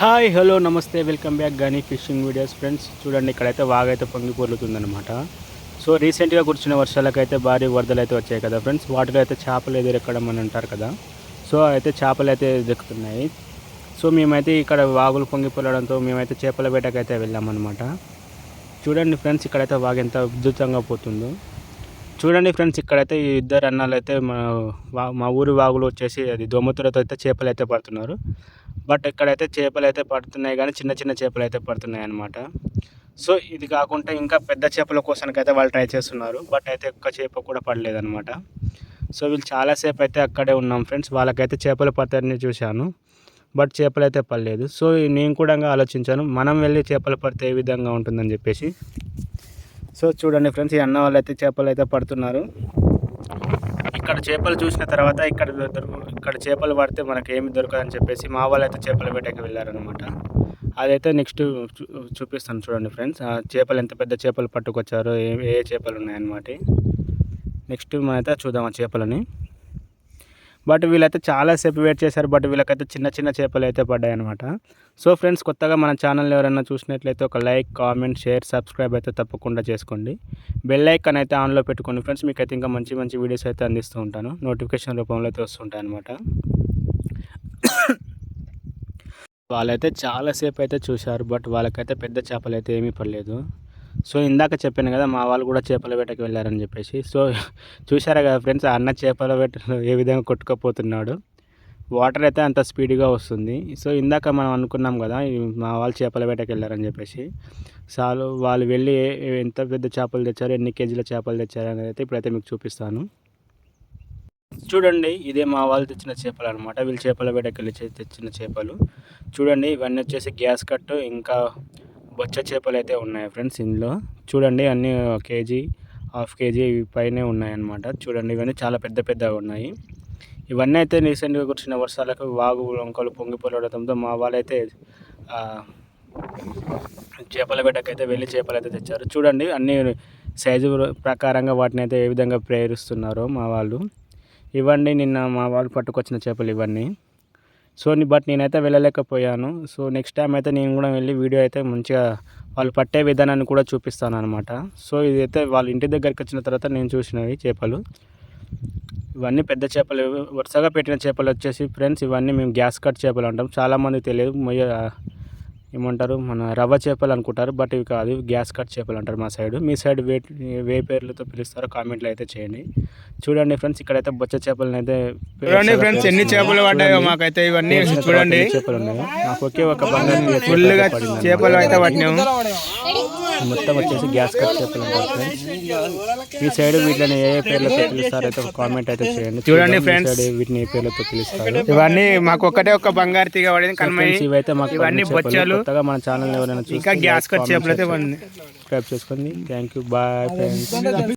Hi hello నమస్తే welcome back Gani fishing videos friends. చూడండి ఇక్కడైతే వాగైతే పొంగి పొర్లుతుందనమాట సో రీసెంట్గా కురిసిన వర్షాలకైతే భారీ వరదలు అయితే వచ్చాయి కదా ఫ్రెండ్స్. వాటిలో అయితే చేపలు ఎదురెక్కడం అని అంటారు కదా. సో అయితే చేపలు అయితే దొరుకుతున్నాయి సో మేమైతే ఇక్కడ వాగులు పొంగి పొరడంతో మేమైతే చేపల వేటకైతే వెళ్ళామన్నమాట. చూడండి ఫ్రెండ్స్ ఇక్కడైతే వాగు ఎంత ఉద్ధృతంగా పోతుందో. చూడండి ఫ్రెండ్స్ ఇక్కడైతే ఈ ఇద్దరు అన్నాలు అయితే మా వా- మా ఊరి వాగులు వచ్చేసి అది దోమతులతో అయితే చేపలు అయితే పడుతున్నారు. బట్ ఇక్కడైతే చేపలు అయితే పడుతున్నాయి కానీ చిన్న చిన్న చేపలు అయితే పడుతున్నాయి అన్నమాట. సో ఇది కాకుండా ఇంకా పెద్ద చేపల కోసానికైతే వాళ్ళు ట్రై చేస్తున్నారు. బట్ అయితే ఒక్క చేప కూడా పడలేదన్నమాట. సో వీళ్ళు చాలాసేపు అయితే అక్కడే ఉన్నాం ఫ్రెండ్స్. వాళ్ళకైతే చేపలు పడతాయని చూశాను. బట్ చేపలు అయితే పడలేదు. సో నేను కూడా ఆలోచించాను మనం వెళ్ళి చేపలు పడితే ఏ విధంగా ఉంటుందని చెప్పేసి. సో చూడండి ఫ్రెండ్స్ ఈ అన్న వాళ్ళు అయితే చేపలు అయితే పడుతున్నారు. ఇక్కడ చేపలు చూసిన తర్వాత ఇక్కడ దొరుకు ఇక్కడ చేపలు పడితే మనకి ఏమి దొరకదని చెప్పేసి మా వాళ్ళు అయితే చేపల వేటకి వెళ్ళారనమాట అదైతే నెక్స్ట్ చూ- చూపిస్తాను చూడండి ఫ్రెండ్స్. ఆ చేపలు ఎంత పెద్ద చేపలు పట్టుకొచ్చారో ఏ ఏ చేపలు ఉన్నాయన్నమాట. నెక్స్ట్ మనమైతే చూద్దాం ఆ చేపలని. బట్ వీళ్ళైతే చాలాసేపు వెయిట్ చేశారు. బట్ వీళ్ళకైతే చిన్న చిన్న చేపలు అయితే పడ్డాయి అనమాట సో ఫ్రెండ్స్ కొత్తగా మన ఛానల్ ఎవరైనా చూసినట్లయితే ఒక లైక్ కామెంట్ షేర్ సబ్స్క్రైబ్ అయితే తప్పకుండా చేసుకోండి. బెల్ ఐకాన్ అయితే ఆన్లో పెట్టుకోండి ఫ్రెండ్స్. మీకు అయితే ఇంకా మంచి మంచి వీడియోస్ అయితే అందిస్తూ ఉంటాను. నోటిఫికేషన్ రూపంలో అయితే వస్తుంటాయి అనమాట వాళ్ళైతే చాలాసేపు అయితే చూశారు. బట్ వాళ్ళకైతే పెద్ద చేపలు అయితే ఏమీ పడలేదు. సో ఇందాక చెప్పాను కదా మా వాళ్ళు కూడా చేపల వేటకి వెళ్ళారని చెప్పేసి. సో చూసారా కదా ఫ్రెండ్స్ ఆ అన్న చేపల వేటలో ఏ విధంగా కొట్టుకుపోతున్నాడు. వాటర్ అయితే అంత స్పీడ్గా వస్తుంది. సో ఇందాక మనం అనుకున్నాం కదా మా వాళ్ళు చేపల వేటకి వెళ్ళారని చెప్పేసి. చాలు వాళ్ళు వెళ్ళి ఎంత పెద్ద చేపలు తెచ్చారు ఎన్ని కేజీల చేపలు తెచ్చారు అనేది అయితే ఇప్పుడైతే మీకు చూపిస్తాను. చూడండి ఇదే మా వాళ్ళు తెచ్చిన చేపలు అనమాట వీళ్ళు చేపల వేటకి వెళ్ళి తెచ్చిన చేపలు. చూడండి ఇవన్నీ వచ్చేసి గ్యాస్ కట్టు ఇంకా బొచ్చ చేపలు అయితే ఉన్నాయి ఫ్రెండ్స్ ఇందులో. చూడండి అన్నీ ఒక కేజీ హాఫ్ కేజీ పైనే ఉన్నాయన్నమాట. చూడండి ఇవన్నీ చాలా పెద్ద పెద్దగా ఉన్నాయి. ఇవన్నీ అయితే రీసెంట్గా కురిసిన వర్షాలకు వాగు వంకలు పొంగి మా వాళ్ళైతే చేపల బిడ్డకైతే వెళ్ళి చేపలు అయితే తెచ్చారు. చూడండి అన్ని సైజు ప్రకారంగా వాటిని అయితే ఏ విధంగా ప్రేరిస్తున్నారో మా వాళ్ళు. ఇవన్నీ నిన్న మా వాళ్ళు పట్టుకొచ్చిన చేపలు ఇవన్నీ. సో బట్ నేనైతే వెళ్ళలేకపోయాను. సో నెక్స్ట్ టైం అయితే నేను కూడా వెళ్ళి వీడియో అయితే మంచిగా వాళ్ళు పట్టే విధానాన్ని కూడా చూపిస్తాను అనమాట సో ఇదైతే వాళ్ళ ఇంటి దగ్గరికి వచ్చిన తర్వాత నేను చూసినవి చేపలు. ఇవన్నీ పెద్ద చేపలు వరుసగా పెట్టిన చేపలు వచ్చేసి ఫ్రెండ్స్ ఇవన్నీ మేము గ్యాస్ కట్ చేపలు అంటాం. చాలామంది తెలియదు మొయ్య ఏమంటారు? మన రవ్వ చేపలు అనుకుంటారు బట్ ఇవి కాదు గ్యాస్ కట్ చేపలు అంటారు మా సైడ్. మీ సైడ్ వే వే పేర్లతో పిలుస్తారో కామెంట్లో అయితే చేయండి. చూడండి ఫ్రెండ్స్ ఇక్కడైతే బొచ్చ చేపలను అయితే చూడండి ఫ్రెండ్స్ ఎన్ని చేపలు పడ్డాయో మాకైతే ఇవన్నీ చూడండి. చేపలు ఉన్నాయి. నాకు ఒకే ఒక ఫుల్గా చేపలు అయితే పట్టినాము మొత్తం వచ్చేసి గ్యాస్ కట్ చేపలు అంటారు ఫ్రెండ్స్. మీ సైడ్ వీటిని ఏ ఏ పేర్లతో పిలుస్తారో అయితే ఒక కామెంట్ అయితే చేయండి. చూడండి. సైడ్ వీటిని ఏ పేర్లతో పిలుస్తారు. ఇవన్నీ మాకు ఒకటే ఒక బంగారు తీగ పడింది కనుమ ఫ్రెండ్స్ ఇవైతే మాకు ఇవన్నీ. బొచ్చాలు. కొత్తగా మన ఛానల్ ఎవరైనా ఇంకా గ్యాస్ కట్ చేపలు అయితే సబ్స్క్రైబ్ చేసుకోండి. Thank you bye friends